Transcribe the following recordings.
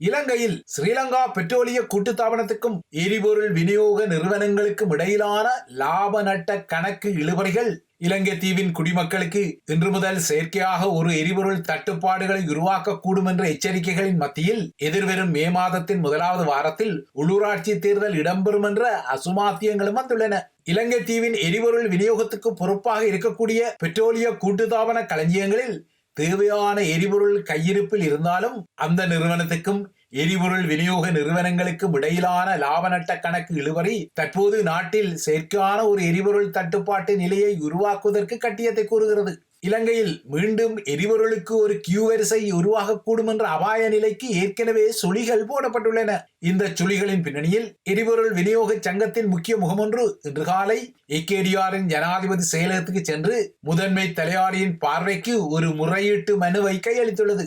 இலங்கையில் ஸ்ரீலங்கா பெட்ரோலிய கூட்டுத்தாபனத்துக்கும் எரிபொருள் விநியோக நிறுவனங்களுக்கும் இடையிலான லாப நட்ட கணக்கு இழுபறிகள் இலங்கை தீவின் குடிமக்களுக்கு இன்று முதல் செயற்கையாக ஒரு எரிபொருள் தட்டுப்பாடுகளை உருவாக்கக்கூடும் என்ற எச்சரிக்கைகளின் மத்தியில் எதிர்வரும் மே மாதத்தின் முதலாவது வாரத்தில் உள்ளூராட்சி தேர்தல் இடம்பெறும் என்ற அசுமாத்தியங்களும் வந்துள்ளன. இலங்கை தீவின் எரிபொருள் விநியோகத்துக்கு பொறுப்பாக இருக்கக்கூடிய பெட்ரோலிய கூட்டுத்தாபன களஞ்சியங்களில் தேவையான எரிபொருள் கையிருப்பில் இருந்தாலும் அந்த நிறுவனத்துக்கும் எரிபொருள் விநியோக நிறுவனங்களுக்கும் இடையிலான லாப நட்ட கணக்கு இழுவரி தற்போது நாட்டில் செயற்கையான ஒரு எரிபொருள் தட்டுப்பாட்டு நிலையை உருவாக்குவதற்கு கட்டியத்தை கூறுகிறது. இலங்கையில் மீண்டும் எரிபொருளுக்கு ஒரு கியூ வரிசை உருவாகக்கூடும் என்ற அபாய நிலைக்கு ஏற்கனவே சுழிகள் போடப்பட்டுள்ளன. இந்த சுழிகளின் பின்னணியில் எரிபொருள் விநியோக சங்கத்தின் முக்கிய முகமொன்று இன்று காலை ஏகேடிஆரின் ஜனாதிபதி செயலகத்துக்கு சென்று முதன்மை தலையாரியின் பார்வைக்கு ஒரு முறையீட்டு மனுவை கையளித்துள்ளது.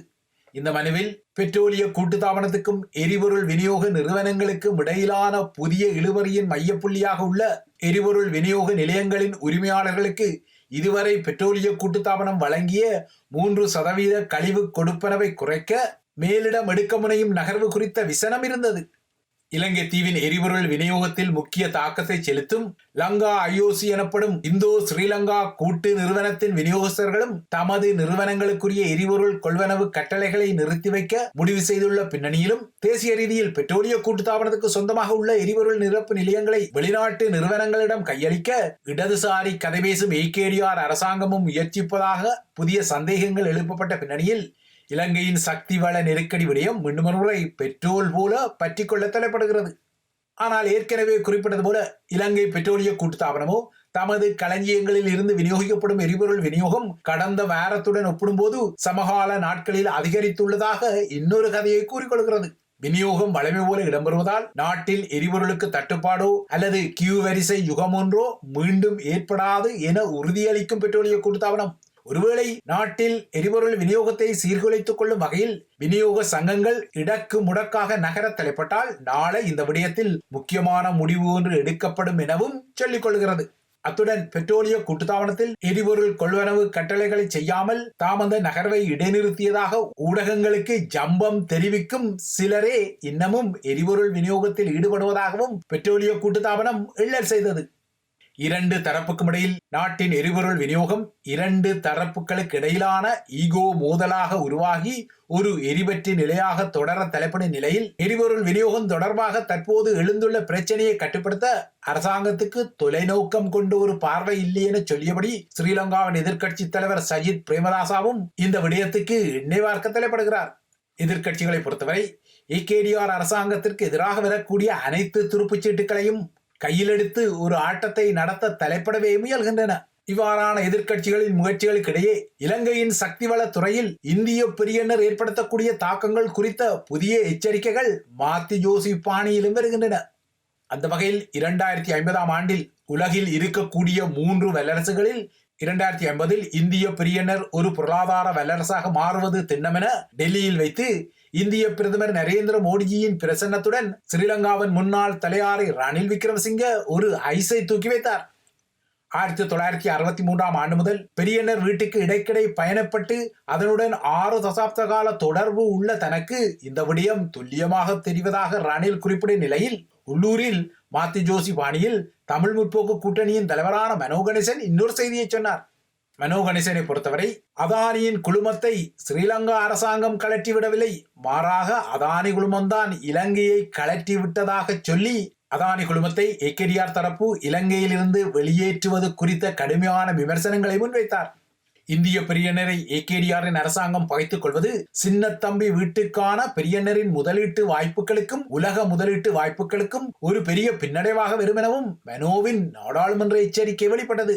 இந்த மனுவில் பெட்ரோலிய கூட்டுத்தாபனத்துக்கும் எரிபொருள் விநியோக நிறுவனங்களுக்கும் இடையிலான புதிய இழுவரியின் மையப்புள்ளியாக உள்ள எரிபொருள் விநியோக நிலையங்களின் உரிமையாளர்களுக்கு இதுவரை பெட்ரோலிய கூட்டுத்தாபனம் வழங்கிய மூன்று சதவீத கழிவு கொடுப்பனவை குறைக்க மேலிடம் எடுக்க முனையும் நகர்வு குறித்த விசனம் இருந்தது. இலங்கை தீவின் எரிபொருள் விநியோகத்தில் முக்கிய தாக்கத்தை செலுத்தும் லங்கா ஐஓசி எனப்படும் இந்தோ ஸ்ரீலங்கா கூட்டு நிறுவனத்தின் விநியோகஸ்தர்களும் தமது நிறுவனங்களுக்குரிய எரிபொருள் கொள்வனவு கட்டளைகளை நிறுத்தி வைக்க முடிவு செய்துள்ள பின்னணியிலும் தேசிய ரீதியில் பெட்ரோலிய கூட்டுத்தாபனத்துக்கு சொந்தமாக உள்ள எரிபொருள் நிரப்பு நிலையங்களை வெளிநாட்டு நிறுவனங்களிடம் கையளிக்க இடதுசாரி கதை பேசும் ஏகேடிஆர் அரசாங்கமும் முயற்சிப்பதாக புதிய சந்தேகங்கள் எழுப்பப்பட்ட பின்னணியில் இலங்கையின் சக்தி வள நெருக்கடி விடயம் மீண்டும் பெட்ரோல் போல பற்றி கொள்ள தலைப்படுகிறது ஆனால் ஏற்கனவே குறிப்பிட்டது போல இலங்கை பெட்ரோலிய கூட்டுத்தாபனமோ தமது களஞ்சியங்களில் இருந்து விநியோகிக்கப்படும் எரிபொருள் விநியோகம் கடந்த வாரத்துடன் ஒப்பிடும்போது சமகால நாட்களில் அதிகரித்துள்ளதாக இன்னொரு கதையை கூறிக்கொள்கிறது. விநியோகம் வளமை போல இடம்பெறுவதால் நாட்டில் எரிபொருளுக்கு தட்டுப்பாடோ அல்லது கியூ வரிசை யுகம் ஒன்றோ மீண்டும் ஏற்படாது என உறுதியளிக்கும் பெட்ரோலிய கூட்டுத்தாபனம். ஒருவேளை நாட்டில் எரிபொருள் விநியோகத்தை சீர்குலைத்துக் கொள்ளும் வகையில் விநியோக சங்கங்கள் இடக்கு முடக்காக நகர தலைப்பட்டால் நாளை இந்த விடயத்தில் முக்கியமான முடிவு ஒன்று எடுக்கப்படும் எனவும் சொல்லிக் கொள்கிறது. அத்துடன் பெட்ரோலிய கூட்டுத்தாபனத்தில் எரிபொருள் கொள்வனவு கட்டளைகளை செய்யாமல் தாம் அந்த நகர்வை இடைநிறுத்தியதாக ஊடகங்களுக்கு ஜம்பம் தெரிவிக்கும் சிலரே இன்னமும் எரிபொருள் விநியோகத்தில் ஈடுபடுவதாகவும் பெட்ரோலிய கூட்டுத்தாபனம் எள்ளல் செய்தது. இரண்டு தரப்புக்கும் இடையில் நாட்டின் எரிபொருள் விநியோகம் இரண்டு தரப்புகளுக்கு இடையிலான ஈகோ மோதலாக உருவாகி ஒரு எரிபற்றி நிலையாக தொடர தலைப்படும் நிலையில் எரிபொருள் விநியோகம் தொடர்பாக தற்போது எழுந்துள்ள பிரச்சனையை கட்டுப்படுத்த அரசாங்கத்துக்கு தொலைநோக்கம் கொண்டு ஒரு பார்வை இல்லை என சொல்லியபடி ஸ்ரீலங்காவின் எதிர்க்கட்சி தலைவர் சஜித் பிரேமதாசாவும் இந்த விடயத்துக்கு எண்ணெய் பார்க்க தலைப்படுகிறார். எதிர்க்கட்சிகளை பொறுத்தவரை ஏகேடிஆர் அரசாங்கத்திற்கு எதிராக வரக்கூடிய அனைத்து துருப்புச்சீட்டுகளையும் கையிலெடுத்து ஒரு ஆட்டத்தை நடத்த தலைப்படவே முயல்கின்றன. இவ்வாறான எதிர்க்கட்சிகளின் முயற்சிகளுக்கிடையே இலங்கையின் சக்தி வள துறையில் இந்திய பிரியனர் ஏற்படுத்தக்கூடிய தாக்கங்கள் குறித்த புதிய எச்சரிக்கைகள் மாத்தி ஜோசி பாணியிலும் வருகின்றன. அந்த வகையில் இரண்டாயிரத்தி ஐம்பதாம் ஆண்டில் உலகில் இருக்கக்கூடிய மூன்று வல்லரசுகளில் இரண்டாயிரத்தி ஐம்பதில் இந்திய பிரியனர் ஒரு பொருளாதார வல்லரசாக மாறுவது திண்ணமென டெல்லியில் வைத்து இந்திய பிரதமர் நரேந்திர மோடிஜியின் பிரசன்னத்துடன் ஸ்ரீலங்காவின் முன்னாள் தலையாரை ரணில் விக்ரமசிங்க ஒரு ஐஸை தூக்கி வைத்தார். ஆயிரத்தி தொள்ளாயிரத்தி அறுபத்தி மூன்றாம் ஆண்டு முதல் பெரியனர் வீட்டுக்கு இடைக்கிடை பயணப்பட்டு அதனுடன் ஆறு தசாப்த கால தொடர்பு உள்ள தனக்கு இந்த விடயம் துல்லியமாக தெரிவதாக ரணில் குறிப்பிடும் நிலையில் உள்ளூரில் மாத்தி ஜோசி பாணியில் தமிழ் முற்போக்கு கூட்டணியின் தலைவரான மனோ கணேசன் இன்னொரு செய்தியை சொன்னார். மனோ கணேசனை பொறுத்தவரை அதானியின் குழுமத்தை ஸ்ரீலங்கா அரசாங்கம் கலற்றிவிடவில்லை மாறாக அதானி குழுமம்தான் இலங்கையை கலட்டி விட்டதாக சொல்லி அதானி குழுமத்தை ஏகேடிஆர் தரப்பு இலங்கையிலிருந்து வெளியேற்றுவது குறித்த கடுமையான விமர்சனங்களை முன்வைத்தார். இந்திய பெரியனரை ஏகேடிஆரின் அரசாங்கம் பகைத்துக் கொள்வது சின்னத்தம்பி வீட்டுக்கான பெரியனரின் முதலீட்டு வாய்ப்புகளுக்கும் உலக முதலீட்டு வாய்ப்புகளுக்கும் ஒரு பெரிய பின்னடைவாக வரும் எனவும் மெனோவின் நாடாளுமன்ற எச்சரிக்கை வெளிப்பட்டது.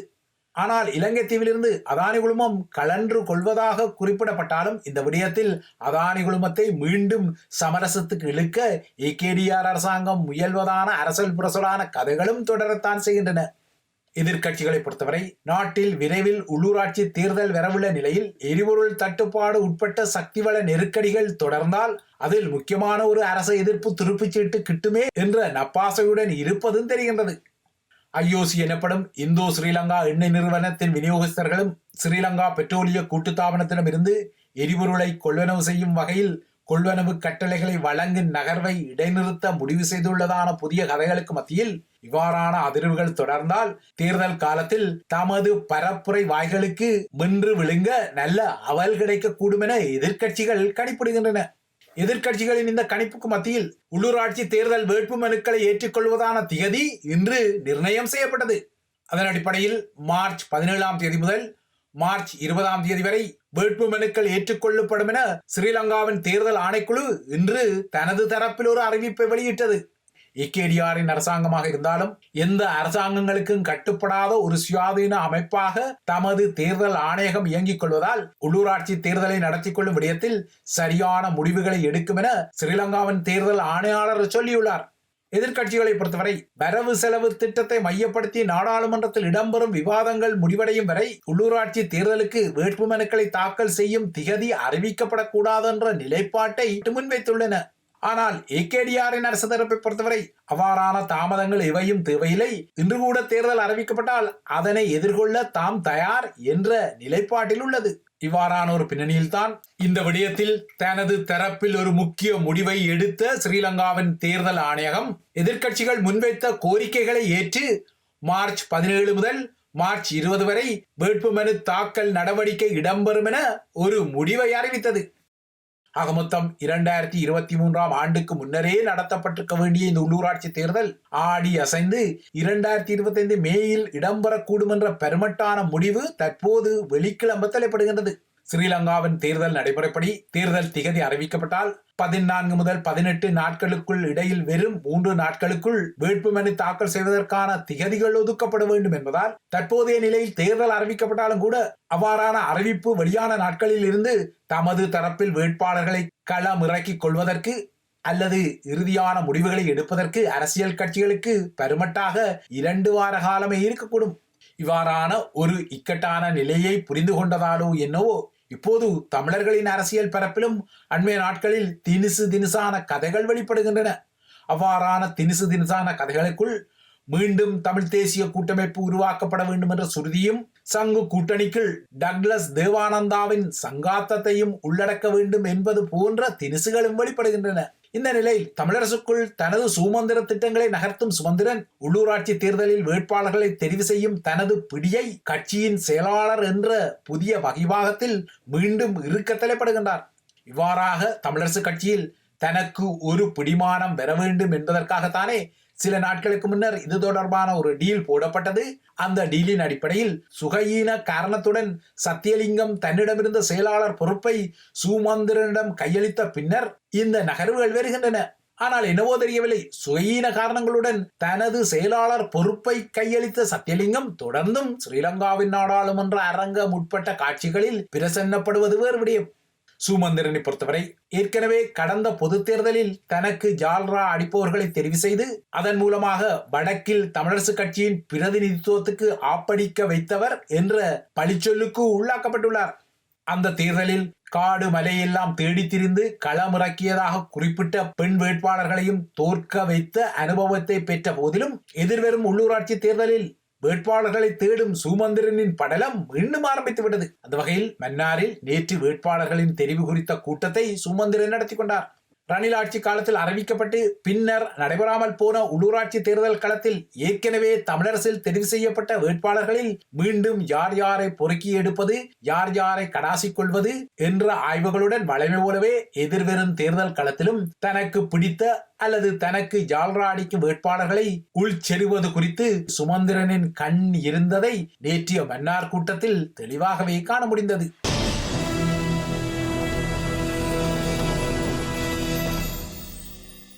ஆனால் இலங்கை தீவிலிருந்து அதானி குழுமம் கலன்று கொள்வதாக குறிப்பிடப்பட்டாலும் இந்த விடயத்தில் அதானி குழுமத்தை மீண்டும் சமரசத்துக்கு இழுக்க ஏகேடிஆர் அரசாங்கம் முயல்வதான அரசல் புரசலான கதைகளும் தொடரத்தான் செய்கின்றன. எதிர்கட்சிகளை பொறுத்தவரை நாட்டில் விரைவில் உள்ளூராட்சி தேர்தல் வரவுள்ள நிலையில் எரிபொருள் தட்டுப்பாடு உட்பட்ட சக்திவள நெருக்கடிகள் தொடர்ந்தால் அதில் முக்கியமான ஒரு அரச எதிர்ப்பு துருப்புச்சீட்டு கிட்டுமே என்ற நப்பாசையுடன் இருப்பதும் தெரிகின்றது. ஐஓசி எனப்படும் இந்தோ ஸ்ரீலங்கா எண்ணெய் நிறுவனத்தின் விநியோகஸ்தர்களும் ஸ்ரீலங்கா பெட்ரோலிய கூட்டுத்தாபனத்திடமிருந்து எரிபொருளை கொள்வனவு செய்யும் வகையில் கொள்வனவு கட்டளைகளை வழங்கும் நகர்வை இடைநிறுத்த முடிவு செய்துள்ளதான புதிய கதைகளுக்கு மத்தியில் இவ்வாறான அதிர்வுகள் தொடர்ந்தால் தேர்தல் காலத்தில் தமது பரப்புரை வாய்களுக்கு வென்று விழுங்க நல்ல அவல் கிடைக்கக்கூடும் என எதிர்க்கட்சிகள் கணிப்பிடுகின்றன. எதிர்க்கட்சிகளின் இந்த கணிப்புக்கு மத்தியில் உள்ளூராட்சி தேர்தல் வேட்பு மனுக்களை ஏற்றுக்கொள்வதான திகதி இன்று நிர்ணயம் செய்யப்பட்டது. அதன் அடிப்படையில் மார்ச் பதினேழாம் தேதி முதல் மார்ச் இருபதாம் தேதி வரை வேட்பு மனுக்கள் ஏற்றுக்கொள்ளப்படும் என ஸ்ரீலங்காவின் தேர்தல் ஆணைக்குழு இன்று தனது தரப்பில் ஒரு அறிவிப்பை வெளியிட்டது. ஏகேடிஆரின் அரசாங்கமாக இருந்தாலும் எந்த அரசாங்கங்களுக்கும் கட்டுப்படாத ஒரு சுயாதீன அமைப்பாக தமது தேர்தல் ஆணையகம் இயங்கிக் கொள்வதால் உள்ளூராட்சி தேர்தலை நடத்தி கொள்ளும் விடயத்தில் சரியான முடிவுகளை எடுக்கும் என ஸ்ரீலங்காவின் தேர்தல் ஆணையாளர் சொல்லியுள்ளார். எதிர்க்கட்சிகளை பொறுத்தவரை வரவு செலவு திட்டத்தை மையப்படுத்தி நாடாளுமன்றத்தில் இடம்பெறும் விவாதங்கள் முடிவடையும் வரை உள்ளூராட்சி தேர்தலுக்கு வேட்புமனுக்களை தாக்கல் செய்யும் திகதி அறிவிக்கப்படக்கூடாது என்ற நிலைப்பாட்டை முன்வைத்துள்ளன. ஆனால் ஏகேடிஆரின் அரசு தரப்பை பொறுத்தவரை அவ்வாறான தாமதங்கள் எவையும் தேவையில்லை. இன்று கூட தேர்தல் அறிவிக்கப்பட்டால் அதனை எதிர்கொள்ள தாம் தயார் என்ற நிலைப்பாட்டில் உள்ளது. இவ்வாறான ஒரு பின்னணியில்தான் இந்த விடயத்தில் தனது தரப்பில் ஒரு முக்கிய முடிவை எடுத்த ஸ்ரீலங்காவின் தேர்தல் ஆணையகம் எதிர்க்கட்சிகள் முன்வைத்த கோரிக்கைகளை ஏற்று மார்ச் பதினேழு முதல் மார்ச் இருபது வரை வேட்புமனு தாக்கல் நடவடிக்கை இடம்பெறும் என ஒரு முடிவை அறிவித்தது. ஆக மொத்தம் இரண்டாயிரத்தி இருபத்தி மூன்றாம் ஆண்டுக்கு முன்னரே நடத்தப்பட்டிருக்க வேண்டிய இந்த உள்ளூராட்சி தேர்தல் ஆடி அசைந்து இரண்டாயிரத்தி இருபத்தைந்து மேயில் இடம்பெறக்கூடும் என்ற பெருமட்டான முடிவு தற்போது வெளிக்கிளம்ப தலைப்படுகின்றது. ஸ்ரீலங்காவின் தேர்தல் நடைமுறைப்படி தேர்தல் திகதி அறிவிக்கப்பட்டால் பதினான்கு முதல் பதினெட்டு நாட்களுக்குள் இடையில் வெறும் மூன்று நாட்களுக்குள் வேட்புமனு தாக்கல் செய்வதற்கான திகதிகள் ஒதுக்கப்பட வேண்டும் என்பதால் தற்போதைய நிலையில் தேர்தல் அறிவிக்கப்பட்டாலும் கூட அவ்வாறான அறிவிப்பு வெளியான நாட்களில் இருந்து தமது தரப்பில் வேட்பாளர்களை களம் இறக்கிக் கொள்வதற்கு அல்லது இறுதியான முடிவுகளை எடுப்பதற்கு அரசியல் கட்சிகளுக்கு பெருமட்டாக இரண்டு வார காலமே இருக்கக்கூடும். இவ்வாறான ஒரு இக்கட்டான நிலையை புரிந்து கொண்டதாலோ என்னவோ இப்போது தமிழர்களின் அரசியல் பரப்பிலும் அண்மைய நாட்களில் தினுசு தினுசான கதைகள் வெளிப்படுகின்றன. அவ்வாறான தினுசு தினுசான கதைகளுக்குள் மீண்டும் தமிழ் தேசிய கூட்டமைப்பு உருவாக்கப்பட வேண்டும் என்ற சுருதியும் சங்கு கூட்டணிக்குள் டக்ளஸ் தேவானந்தாவின் சங்காத்தத்தையும் உள்ளடக்க வேண்டும் என்பது போன்ற தினசுகளும் வெளிப்படுகின்றன. இந்த நிலையில் தமிழரசுக்குள் தனது சுமந்திர திட்டங்களை நகர்த்தும் சுமந்திரன் உள்ளூராட்சி தேர்தலில் வேட்பாளர்களை தெரிவு செய்யும் தனது பிடியை கட்சியின் செயலாளர் என்ற புதிய வகைவாகத்தில் மீண்டும் இருக்க தலைப்படுகின்றார். இவ்வாறாக தமிழரசு கட்சியில் தனக்கு ஒரு பிடிமானம் பெற வேண்டும் என்பதற்காகத்தானே சில நாட்களுக்கு முன்னர் இது தொடர்பான ஒரு டீல் போடப்பட்டது. அந்த டீலின் அடிப்படையில் சுகையீன காரணத்துடன் சத்தியலிங்கம் தன்னிடமிருந்த செயலாளர் பொறுப்பை சுமந்திரனிடம் கையளித்த பின்னர் இந்த நகர்வுகள் வருகின்றன. ஆனால் என்னவோ தெரியவில்லை. சுயீன காரணங்களுடன் தனது செயலாளர் பொறுப்பை கையளித்த சத்தியலிங்கம் தொடர்ந்தும் ஸ்ரீலங்காவின் நாடாளுமன்ற அரங்கம் உட்பட்ட காட்சிகளில் பிரசன்னப்படுவது வேறு விடயம். சுமந்திரனை பொறுத்தவரை ஏற்கனவே கடந்த பொது தேர்தலில் தனக்கு ஜால்ரா அடிப்பவர்களை தெரிவு செய்து அதன் மூலமாக வடக்கில் தமிழரசு கட்சியின் பிரதிநிதித்துவத்துக்கு ஆப்படிக்க வைத்தவர் என்ற பழிச்சொல்லுக்கு உள்ளாக்கப்பட்டுள்ளார். அந்த தேர்தலில் காடு மலையெல்லாம் தேடி திரிந்து களமிறக்கியதாக குறிப்பிட்ட பெண் வேட்பாளர்களையும் தோற்க வைத்த அனுபவத்தை பெற்ற போதிலும் எதிர்வரும் உள்ளூராட்சி தேர்தலில் வேட்பாளர்களை தேடும் சுமந்திரனின் படலம் மீண்டும் ஆரம்பித்து விட்டது. அந்த வகையில் மன்னாரில் நேற்று வேட்பாளர்களின் தெரிவு குறித்த கூட்டத்தை சுமந்திரன் நடத்தி கொண்டார். ரணில் ஆட்சி காலத்தில் அறிவிக்கப்பட்டு பின்னர் நடைபெறாமல் போன உள்ளூராட்சி தேர்தல் களத்தில் ஏற்கனவே தமிழரசில் தெரிவு செய்யப்பட்ட வேட்பாளர்களில் மீண்டும் யார் யாரை பொறுக்கி எடுப்பது யார் யாரை கடாசிக் கொள்வது என்ற ஆய்வுகளுடன் வளமை போலவே எதிர்வரும் தேர்தல் களத்திலும் தனக்கு பிடித்த அல்லது தனக்கு ஜால்ரா அடிக்கும் வேட்பாளர்களை உள்செருவது குறித்து சுமந்திரனின் கண் இருந்ததை நேற்றைய மன்னார் கூட்டத்தில் தெளிவாகவே காண முடிந்தது.